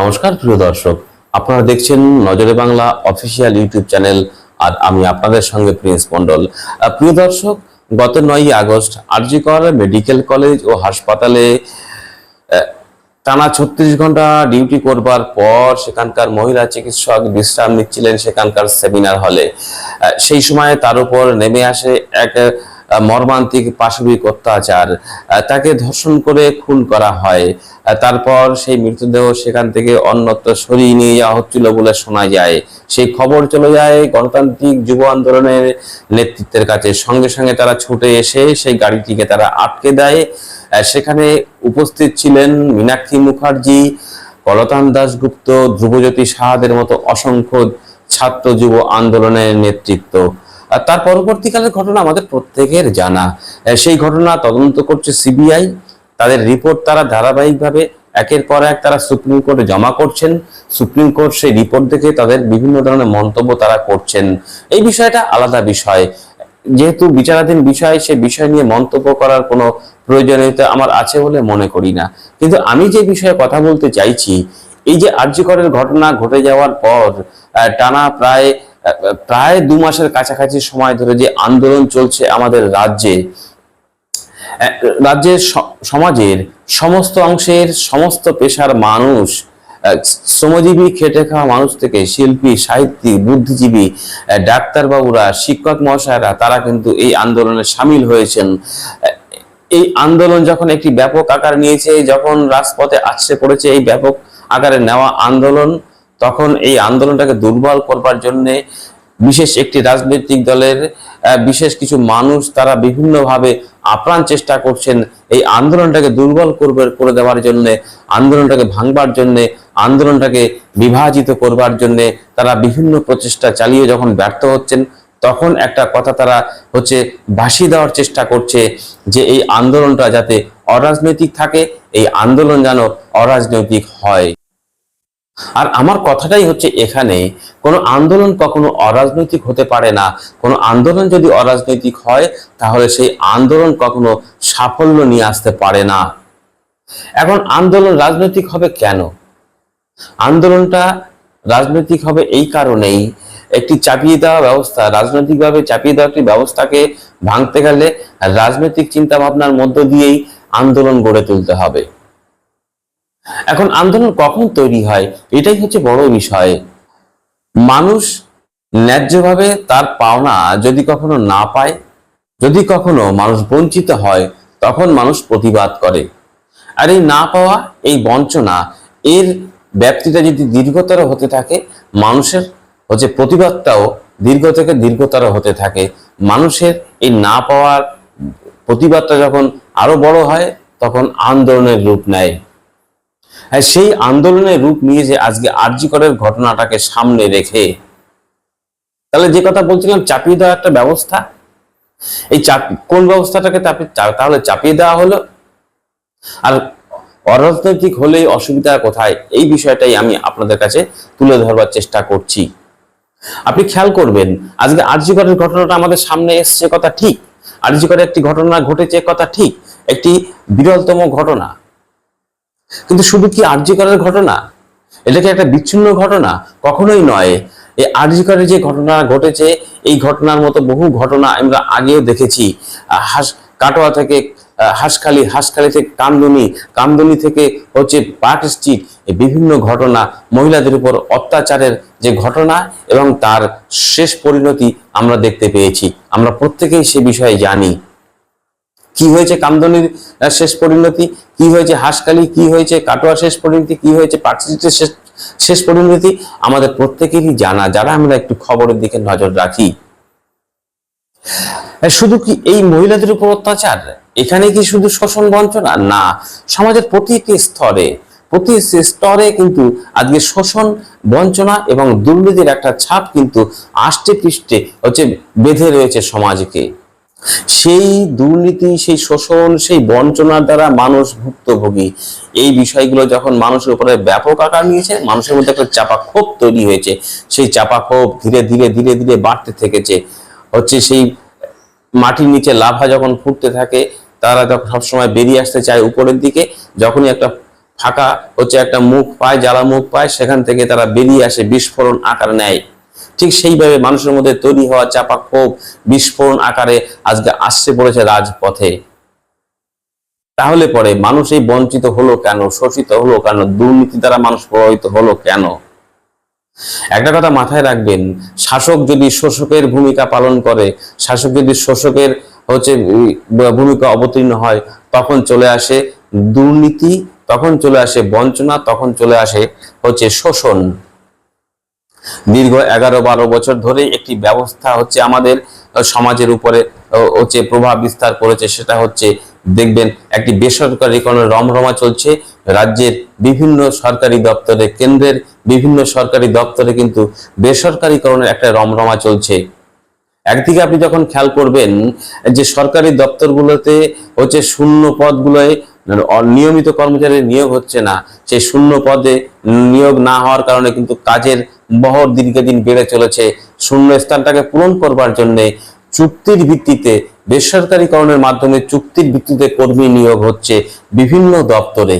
নমস্কার, প্রিয় দর্শক। আপনারা দেখছেন নজরে বাংলা অফিসিয়াল ইউটিউব চ্যানেল আর আমি আপনাদের সঙ্গে প্রিন্স মন্ডল প্রিয় দর্শক, গত নয়ই আগস্ট আরজিকর মেডিকেল কলেজ ও হাসপাতালে টানা ছত্রিশ ঘণ্টা ডিউটি করবার পর সেখানকার মহিলা চিকিৎসক বিশ্রাম নিচ্ছিলেন সেখানকার সেমিনার হলে। সেই সময় তার উপর নেমে আসে এক মর্মান্তিক পাশবিক অত্যাচার তাকে ধর্ষণ করে খুন করা হয়। তারপর সেই মৃতদেহ সেখান থেকে অন্যত্র সরিয়ে নিয়ে যাওয়া হচ্ছিল বলে শোনা যায়। সেই খবর চলে যায় গণতান্ত্রিক যুব আন্দোলনের নেতৃত্বের কাছে। সঙ্গে সঙ্গে তারা ছুটে এসে সেই গাড়িটিকে তারা আটকে দেয়। সেখানে উপস্থিত ছিলেন মীনাক্ষী মুখার্জি কলতান দাশগুপ্ত, ধ্রুবজ্যোতি সাহাদের মতো অসংখ্য ছাত্র যুব আন্দোলনের নেতৃত্ব। তার পরবর্তীকালের ঘটনা আমাদের প্রত্যেকের জানা। সেই ঘটনা তদন্ত করছে সিবিআই। তাদের রিপোর্ট তারা ধারাবাহিকভাবে একের পর এক তারা সুপ্রিম কোর্টে জমা করছেন। সুপ্রিম কোর্ট সেই রিপোর্ট দেখে তাদের বিভিন্ন ধরনের মন্তব্য তারা করছেন। এই বিষয়টা আলাদা বিষয়। যেহেতু বিচারাধীন বিষয়, সে বিষয় নিয়ে মন্তব্য করার কোনো প্রয়োজনীয়তা আমার আছে বলে মনে করি না। কিন্তু আমি যে বিষয়ে কথা বলতে চাইছি, এই যে আর্যকরের ঘটনা ঘটে যাওয়ার পর টানা প্রায় প্রায় দু মাসের কাছাকাছি সময় ধরে যে আন্দোলন চলছে আমাদের রাজ্যে রাজ্যের সমাজের সমস্ত অংশের সমস্ত পেশার মানুষ শ্রমজীবী, খেটে খাওয়া মানুষ থেকে শিল্পী, সাহিত্যিক, বুদ্ধিজীবী ডাক্তারবাবুরা, শিক্ষক মহাশয়রা, তারা কিন্তু এই আন্দোলনে সামিল হয়েছেন। এই আন্দোলন যখন একটি ব্যাপক আকার নিয়েছে, যখন রাজপথে আছড়ে পড়েছে, এই ব্যাপক আকারে নেওয়া আন্দোলন তখন এই আন্দোলনটাকে দুর্বল করবার জন্য বিশেষ একটি রাজনৈতিক দলের বিশেষ কিছু মানুষ তারা বিভিন্নভাবে আপ্রাণ চেষ্টা করছেন এই আন্দোলনটাকে দুর্বল করবে, করে দেওয়ার জন্য, আন্দোলনটাকে ভাঙবার জন্য, আন্দোলনটাকে বিভাজিত করবার জন্য তারা বিভিন্ন প্রচেষ্টা চালিয়ে যখন ব্যর্থ হচ্ছেন, তখন একটা কথা তারা হচ্ছে ভাসিয়ে দেওয়ার চেষ্টা করছে যে এই আন্দোলনটা যাতে অরাজনৈতিক থাকে, এই আন্দোলন যেন অরাজনৈতিক হয়। আর আমার কথাটাই হচ্ছে এখানে, কোনো আন্দোলন কখনো অরাজনৈতিক হতে পারে না। কোনো আন্দোলন যদি অরাজনৈতিক হয়, তাহলে সেই আন্দোলন কখনো সাফল্য নিয়ে আসতে পারে না। এখন আন্দোলন রাজনৈতিক হবে কেন? আন্দোলনটা রাজনৈতিক হবে এই কারণেই। একটি চাপিয়ে দেওয়া ব্যবস্থা, রাজনৈতিকভাবে চাপিয়ে দেওয়া একটি ব্যবস্থাকে ভাঙতে গেলে রাজনৈতিক চিন্তা ভাবনার মধ্য দিয়েই আন্দোলন গড়ে তুলতে হবে। এখন আন্দোলন কখন তৈরি হয়? এটাই হচ্ছে বড় বিষয়। মানুষ ন্যায্যভাবে তার পাওনা যদি কখনো না পায়, যদি কখনো মানুষ বঞ্চিত হয়, তখন মানুষ প্রতিবাদ করে। আর এই না পাওয়া, এই বঞ্চনা, এর ব্যাপ্তিটা যদি দীর্ঘতর হতে থাকে, মানুষের হচ্ছে প্রতিবাদটাও দীর্ঘ থেকে দীর্ঘতর হতে থাকে। মানুষের এই না পাওয়ার প্রতিবাদটা যখন আরও বড় হয়, তখন আন্দোলনের রূপ নেয়। হ্যাঁ সেই আন্দোলনের রূপ নিয়ে যে আজকে আরজিকরের ঘটনাটাকে সামনে রেখে, তাহলে যে কথা বলছিলাম, চাপিয়ে দেওয়া একটা ব্যবস্থা। এই চাপ, কোন ব্যবস্থাটাকে তাহলে চাপিয়ে দেওয়া হলো। আর অরাজনৈতিক হলেই অসুবিধা কোথায়, এই বিষয়টাই আমি আপনাদের কাছে তুলে ধরবার চেষ্টা করছি। আপনি খেয়াল করবেন, আজকে আরজিকরের ঘটনাটা আমাদের সামনে এসছে, কথা ঠিক। আরজিকরে একটি ঘটনা ঘটেছে, কথা ঠিক। একটি বিরলতম ঘটনা। কিন্তু শুধু কি আরজিকরের ঘটনা? এটা কি একটা বিচ্ছিন্ন ঘটনা? কখনোই নয়। এই আরজিকরের যে ঘটনা ঘটেছে, এই ঘটনার মতো বহু ঘটনা আমরা আগেও দেখেছি। হাস কাটোয়া থেকে হাঁসখালি হাঁসখালি থেকে কামদুনি কামদুনি থেকে হচ্ছে পার্ক স্ট্রিট বিভিন্ন ঘটনা, মহিলাদের উপর অত্যাচারের যে ঘটনা এবং তার শেষ পরিণতি আমরা দেখতে পেয়েছি। আমরা প্রত্যেকেই সে বিষয়ে জানি। কি হয়েছে কামদনির শেষ পরিণতি, কি হয়েছে হাঁসকালি কি হয়েছে কাটোয়া শেষ পরিণতি, কি হয়েছে পার্কস্ট্রিটের শেষ শেষ পরিণতি, আমাদের প্রত্যেকেরই জানা। যারা আমরা একটু খবরের দিকে নজর রাখি। শুধু কি এই মহিলাদের উপর অত্যাচার? এখানে কি শুধু শোষণ বঞ্চনা? না, সমাজের প্রতিটি স্তরে প্রতি স্তরে কিন্তু আজকে শোষণ বঞ্চনা এবং দুর্নীতির একটা ছাপ কিন্তু আষ্টে পৃষ্ঠে হচ্ছে বেঁধে রয়েছে সমাজকে। সেই দুর্নীতি, সেই শোষণ, সেই বঞ্চনার দ্বারা মানুষ ভুক্তভোগী। এই বিষয়গুলো যখন মানুষের উপরে ব্যাপক আকার নিয়েছে, মানুষের মধ্যে একটা চাপা ক্ষোভ তৈরি হয়েছে। সেই চাপা ক্ষোভ ধীরে ধীরে ধীরে ধীরে বাড়তে থেকেছে। হচ্ছে সেই মাটির নিচে লাভা যখন ফুটতে থাকে, তারা যখন সবসময় বেরিয়ে আসতে চায় উপরের দিকে, যখনই একটা ফাঁকা হচ্ছে, একটা মুখ পায়, জ্বালা মুখ পায়, সেখান থেকে তারা বেরিয়ে আসে, বিস্ফোরণ আকার নেয়। ঠিক সেইভাবে মানুষের মধ্যে তৈরি হওয়া চাপা ক্ষোভ, বিস্ফোরণ আকারে আজকে আসছে পড়েছে রাজপথে। তাহলে পরে মানুষ এই বঞ্চিত হলো কেন? শোষিত হলো কেন? দুর্নীতি দ্বারা মানুষ প্রভাবিত হলো কেন? একটা কথা মাথায় রাখবেন, শাসক যদি শোষকের ভূমিকা পালন করে, শাসক যদি শোষকের হচ্ছে ভূমিকা অবতীর্ণ হয়, তখন চলে আসে দুর্নীতি, তখন চলে আসে বঞ্চনা, তখন চলে আসে হচ্ছে শোষণ। দীর্ঘ এগারো বারো বছর ধরে একটি ব্যবস্থা হচ্ছে আমাদের সমাজের উপরে হচ্ছে প্রভাব বিস্তার করেছে। সেটা হচ্ছে দেখবেন একটি বেসরকারীকরণের রমরমা চলছে। রাজ্যের বিভিন্ন সরকারি দপ্তরে, কেন্দ্রের বিভিন্ন সরকারি দপ্তরে কিন্তু বেসরকারীকরণের একটা রমরমা চলছে। একদিকে আপনি যখন খেয়াল করবেন যে সরকারি দপ্তরগুলোতে হচ্ছে শূন্য পদগুলোয় নিয়মিত কর্মচারী নিয়োগ হচ্ছে না। সেই শূন্য পদে নিয়োগ না হওয়ার কারণে কিন্তু কাজের বহর দিনকে দিন বেড়ে চলেছে। শূন্য স্থানটাকে পূরণ করবার জন্য চুক্তির ভিত্তিতে বেসরকারীকরণের মাধ্যমে চুক্তির ভিত্তিতে কর্মী নিয়োগ হচ্ছে বিভিন্ন দপ্তরে।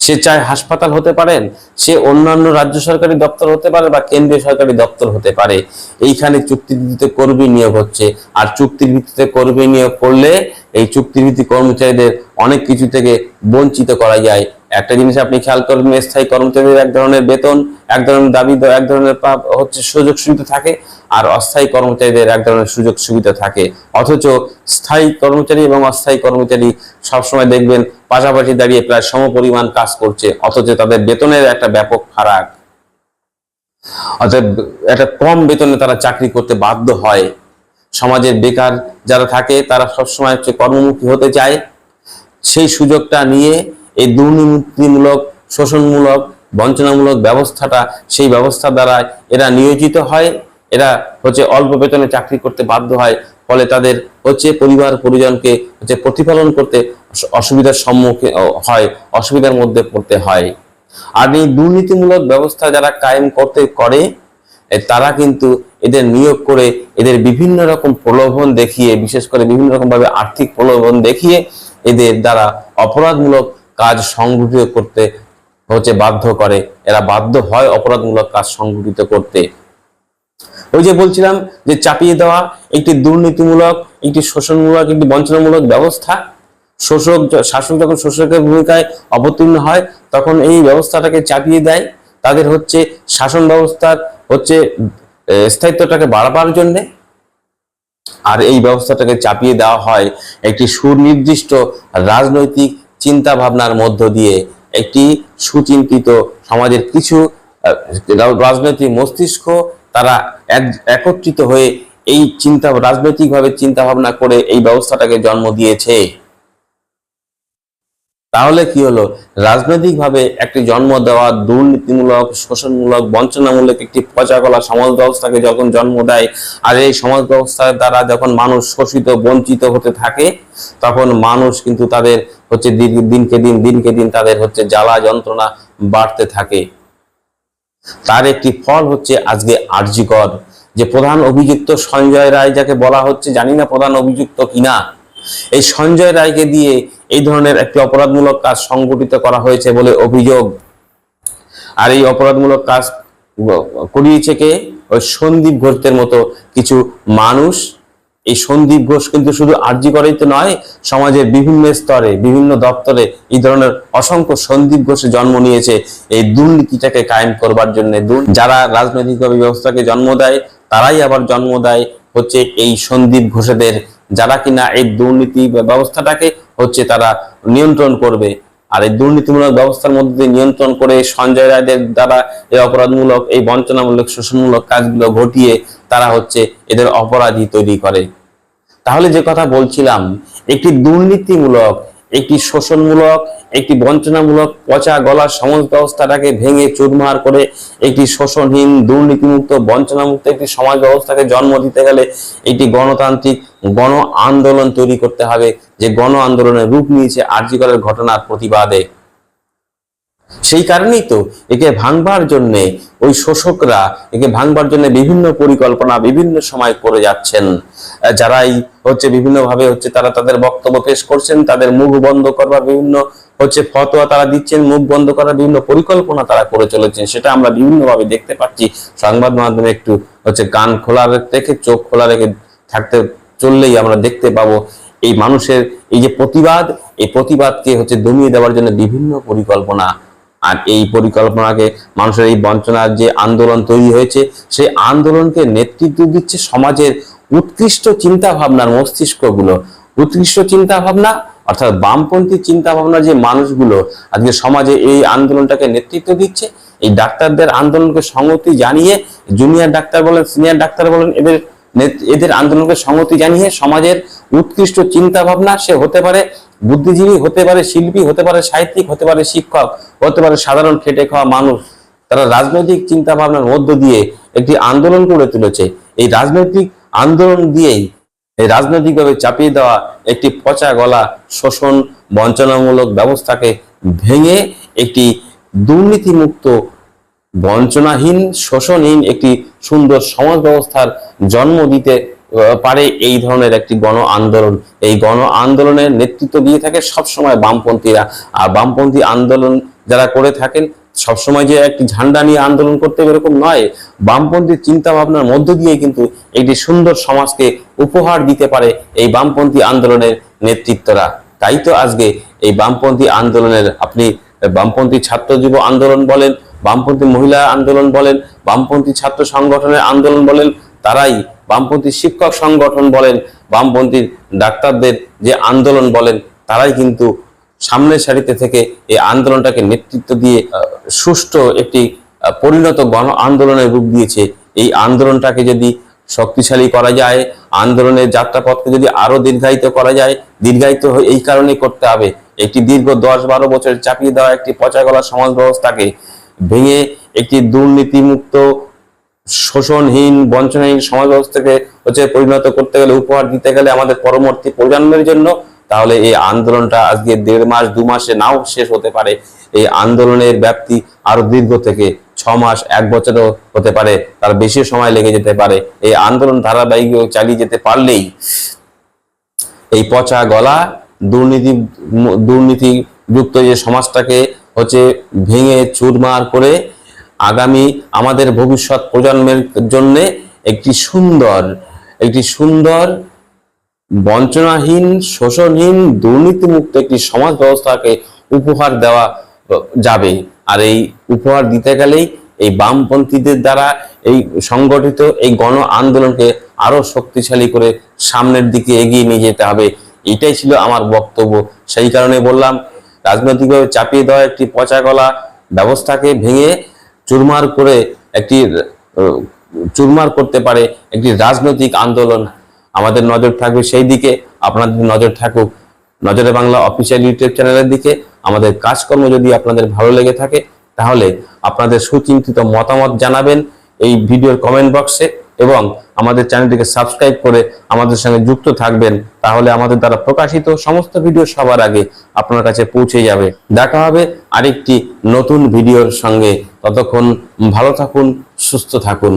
সে চায় হাসপাতাল হতে পারেন সে অন্যান্য রাজ্য সরকারি দপ্তর হতে পারে বা কেন্দ্রীয় সরকারি দপ্তর হতে পারে। এইখানে চুক্তির ভিত্তিতে কর্মী নিয়োগ হচ্ছে, আর চুক্তির ভিত্তিতে কর্মী নিয়োগ করলে এই চুক্তির ভিত্তিক কর্মচারীদের অনেক কিছু থেকে বঞ্চিত করা যায়। একটা জিনিস আপনি খেয়াল করবেন, স্থায়ী কর্মচারীদের এক ধরনের বেতন, এক ধরনের দাবি, এক ধরনের হচ্ছে সুযোগ সুবিধা থাকে, আর অস্থায়ী কর্মচারীদের এক ধরনের সুযোগ সুবিধা থাকে। অথচ স্থায়ী কর্মচারী এবং অস্থায়ী কর্মচারী সবসময় দেখবেন পাশাপাশি দাঁড়িয়ে প্রায় সমপরিমাণ কাজ করছে, অথচ তাদের বেতনের একটা ব্যাপক ফারাক। অতএব একটা কম বেতনে তারা চাকরি করতে বাধ্য হয়। সমাজের বেকার যারা থাকে, তারা সবসময় হচ্ছে কর্মমুখী হতে চায়। সেই সুযোগটা নিয়ে এই দুর্নীতিমূলক, শোষণমূলক, বঞ্চনামূলক ব্যবস্থাটা, সেই ব্যবস্থা দ্বারা এরা নিয়োজিত হয়, এরা হচ্ছে অল্প বেতনে চাকরি করতে বাধ্য হয়, ফলে তাদের হচ্ছে পরিবার পরিজনকে হচ্ছে প্রতিপালন করতে অসুবিধার সম্মুখীন হয়, অসুবিধার মধ্যে পড়তে হয়। আর এই দুর্নীতিমূলক ব্যবস্থা যারা কায়েম করতে করে তারা কিন্তু এদের নিয়োগ করে এদের বিভিন্ন রকম প্রলোভন দেখিয়ে, বিশেষ করে বিভিন্ন রকম ভাবে আর্থিক প্রলোভন দেখিয়ে এদের দ্বারা অপরাধমূলক কাজ সংগঠিত করতে হচ্ছে বাধ্য করে। এরা বাধ্য হয় অপরাধমূলক কাজ সংগঠিত করতে। ওই যে বলছিলাম যে চাপিয়ে দেওয়া একটি দুর্নীতিমূলক, একটি শোষণমূলক, একটি বঞ্চনামূলক ব্যবস্থা। শোষক শাসক যখন শোষকের ভূমিকায় অবতীর্ণ হয়, তখন এই ব্যবস্থাটাকে চাপিয়ে দেয়। তাদের হচ্ছে শাসন ব্যবস্থার হচ্ছে স্থায়িত্বটাকে বাড়াবার জন্য। আর এই ব্যবস্থাটাকে চাপিয়ে দেওয়া হয় একটি সুনির্দিষ্ট রাজনৈতিক চিন্তা ভাবনার মধ্য দিয়ে একটি সুচিন্তিত সমাজের কিছু রাজনৈতিক মস্তিষ্ক তারা এক- একত্রিত হয়ে এই চিন্তা, রাজনৈতিকভাবে চিন্তা ভাবনা করে এই ব্যবস্থাটাকে জন্ম দিয়েছে। তাহলে কি হলো? রাজনৈতিকভাবে একটি জন্ম দেওয়া দুর্নীতিমূলক, শোষণমূলক, বঞ্চনামূলক একটি পচাগলা সমাজ ব্যবস্থাকে যখন জন্ম দেয়, আর এই সমাজ ব্যবস্থার দ্বারা যখন মানুষ শোষিত, বঞ্চিত হতে থাকে, তখন মানুষ কিন্তু তাদের হচ্ছে দিন- দিনকে দিন দিনকে দিন তাদের হচ্ছে জ্বালা যন্ত্রণা বাড়তে থাকে। তার একটি ফল হচ্ছে আজকে আরজিকর, যে প্রধান অভিযুক্ত সঞ্জয় রায় যাকে বলা হচ্ছে, জানি না প্রধান অভিযুক্ত কিনা। এই সঞ্জয় রায়কে দিয়ে এই ধরনের একটি অপরাধমূলক কাজ সংগঠিত করা হয়েছে বলে অভিযোগ। আর এই অপরাধমূলক কাজ করিয়েছে কে? ওই সন্দীপ ঘোষদের মতো কিছু মানুষ। এই সন্দীপ ঘোষ কিন্তু শুধু আর্জি করেই তো নয়, সমাজের বিভিন্ন স্তরে, বিভিন্ন দপ্তরে এই ধরনের অসংখ্য সন্দীপ ঘোষে জন্ম নিয়েছে। এই দুর্নীতিটাকে কায়েম করবার জন্য যারা রাজনৈতিক ব্যবস্থাকে জন্ম দেয়, তারাই আবার জন্ম দেয় হচ্ছে এই সন্দীপ ঘোষেদের। যারা কিনা এই দুর্নীতি ব্যবস্থাটাকে হচ্ছে তারা নিয়ন্ত্রণ করবে। আর এই দুর্নীতিমূলক ব্যবস্থার মধ্যে নিয়ন্ত্রণ করে সঞ্জয় রায়দের দ্বারা এই অপরাধমূলক, এই বঞ্চনামূলক, শোষণমূলক কাজগুলো ঘটিয়ে তারা হচ্ছে এদের অপরাধী তৈরি করে। তাহলে যে কথা বলছিলাম, একটি দুর্নীতিমূলক একটি শোষণমূলক, একটি বঞ্চনামূলক পচা গলা সমাজ ব্যবস্থাটাকে ভেঙে চুরমার করে একটি শোষণহীন, দুর্নীতিমুক্ত, বঞ্চনামুক্ত একটি সমাজ ব্যবস্থাকে জন্ম দিতে গেলে একটি গণতান্ত্রিক, গণ আন্দোলন তৈরি করতে হবে, যে গণ আন্দোলনের রূপ নিয়েছে আর্যিকরের ঘটনার প্রতিবাদে। সেই কারণেই তো একে ভাঙবার জন্য ওই শোষকরা, একে ভাঙবার জন্য বিভিন্ন পরিকল্পনা বিভিন্ন সময় করে যাচ্ছেন। যারাই হচ্ছে বিভিন্ন ভাবে হচ্ছে তারা তাদের বক্তব্য পেশ করছেন, তাদের মুখ বন্ধ করবার বিভিন্ন হচ্ছে ফতোয়া তারা দিচ্ছেন, মুখ বন্ধ করার বিভিন্ন পরিকল্পনা তারা করে চলেছেন, সেটা আমরা বিভিন্নভাবে দেখতে পাচ্ছি। সংবাদ মাধ্যমে একটু হচ্ছে কান খোলা রেখে, চোখ খোলা রেখে থাকতে চললেই আমরা দেখতে পাবো এই মানুষের এই যে প্রতিবাদ, এই প্রতিবাদকে হচ্ছে দমিয়ে দেওয়ার জন্য বিভিন্ন পরিকল্পনা আর এই পরিকল্পনাকে মানুষের এই বঞ্চনার যে আন্দোলন তৈরি হয়েছে, সেই আন্দোলনকে নেতৃত্ব দিচ্ছে সমাজের উৎকৃষ্ট চিন্তা ভাবনার মস্তিষ্কগুলো। উৎকৃষ্ট চিন্তা ভাবনা অর্থাৎ বামপন্থী চিন্তা ভাবনার যে মানুষগুলো আজকে সমাজে এই আন্দোলনটাকে নেতৃত্ব দিচ্ছে, এই ডাক্তারদের আন্দোলনকে সংগতি জানিয়ে জুনিয়র ডাক্তার বলেন, সিনিয়র ডাক্তার বলেন, এদের এদের আন্দোলনকে সংগতি জানিয়ে সমাজের উৎকৃষ্ট চিন্তা ভাবনা সে হতে পারে বুদ্ধিজীবী, হতে পারে শিল্পী, হতে পারে সাহিত্যিক, হতে পারে শিক্ষক, হতে পারে সাধারণ খেটে খাওয়া মানুষ। তারা রাজনৈতিক চিন্তা ভাবনার মধ্য দিয়ে একটি আন্দোলন গড়ে তুলেছে। এই রাজনৈতিক আন্দোলন দিয়েই এই রাজনৈতিকভাবে চাপিয়ে দেওয়া একটি পচা গলা শোষণ, বঞ্চনামূলক ব্যবস্থাকে ভেঙে একটি দুর্নীতিমুক্ত বঞ্চনাহীন, শোষণহীন একটি সুন্দর সমাজ ব্যবস্থার জন্ম দিতে পারে এই ধরনের একটি গণ আন্দোলন। এই গণ আন্দোলনের নেতৃত্ব দিয়ে থাকে সবসময় বামপন্থীরা। আর বামপন্থী আন্দোলন যারা করে থাকেন, সবসময় যে একটি ঝান্ডা নিয়ে আন্দোলন করতে এরকম নয়। বামপন্থী চিন্তা ভাবনার মধ্য দিয়ে কিন্তু একটি সুন্দর সমাজকে উপহার দিতে পারে এই বামপন্থী আন্দোলনের নেতৃত্বরা। তাই তো আজকে এই বামপন্থী আন্দোলনের আপনি বামপন্থী ছাত্র যুব আন্দোলন বলেন বামপন্থী মহিলা আন্দোলন বলেন, বামপন্থী ছাত্র সংগঠনের আন্দোলন বলেন, তারাই বামপন্থী শিক্ষক সংগঠন বলেন বামপন্থী ডাক্তারদের যে আন্দোলন বলেন, তারাই কিন্তু সামনের সারিতে থেকে এই আন্দোলনটাকে নেতৃত্ব দিয়ে সুষ্ঠু একটি পরিণত গণ আন্দোলনের রূপ দিয়েছে। এই আন্দোলনটাকে যদি শক্তিশালী করা যায়, আন্দোলনের যাত্রাপথকে যদি আরও দীর্ঘায়িত করা যায়, দীর্ঘায়িত এই কারণে করতে হবে। একটি দীর্ঘ দশ বারো বছর চাপিয়ে দেওয়া একটি পচা গলা সমাজ ব্যবস্থাকে ভেঙে একটি দুর্নীতিমুক্ত, শোষণহীন, বঞ্চনাহীন সমাজ ব্যবস্থাকে হচ্ছে পরিণত করতে গেলে, উপহার দিতে গেলে আমাদের পরবর্তী প্রজন্মের জন্য, তাহলে এই আন্দোলনটা আজকে দেড় মাস, দু মাসে নাও শেষ হতে পারে। এই আন্দোলনের ব্যাপ্তি আরও দীর্ঘ থেকে ছ মাস, এক বছরও হতে পারে। তার বেশি সময় লেগে যেতে পারে। এই আন্দোলন ধারাবাহিক চালিয়ে যেতে পারলেই এই পচা গলা, দুর্নীতি দুর্নীতি যুক্ত যে সমাজটাকে হচ্ছে ভেঙে চুরমার করে আগামী আমাদের ভবিষ্যৎ প্রজন্মের জন্য একটি সুন্দর একটি সুন্দর, বঞ্চনাহীন, শোষণহীন, দুর্নীতিমুক্ত একটি সমাজ ব্যবস্থাকে উপহার দেওয়া যাবে। আর এই উপহার দিতে গেলেই এই বামপন্থীদের দ্বারা এই সংগঠিত এই গণ আন্দোলনকে আরও শক্তিশালী করে সামনের দিকে এগিয়ে নিয়ে যেতে হবে। এটাই ছিল আমার বক্তব্য। সেই কারণে বললাম রাজনৈতিকভাবে চাপিয়ে দেওয়া একটি পচা গলা ব্যবস্থাকে ভেঙে চুরমার করে একটি চুরমার করতে পারে একটি রাজনৈতিক আন্দোলন। আমাদের নজর থাকবে সেই দিকে। আপনাদের নজর থাকুক। নজরে বাংলা অফিসিয়াল ইউটিউব চ্যানেলের দিকে। আমাদের কাজকর্ম যদি আপনাদের ভালো লেগে থাকে, তাহলে আপনাদের সুচিন্তিত মতামত জানাবেন এই ভিডিওর কমেন্ট বক্সে। এবং আমাদের চ্যানেলটিকে সাবস্ক্রাইব করে আমাদের সঙ্গে যুক্ত থাকবেন, তাহলে আমাদের দ্বারা প্রকাশিত সমস্ত ভিডিও সবার আগে আপনার কাছে পৌঁছে যাবে। দেখা হবে আরেকটি নতুন ভিডিওর সঙ্গে। ততক্ষণ ভালো থাকুন, সুস্থ থাকুন।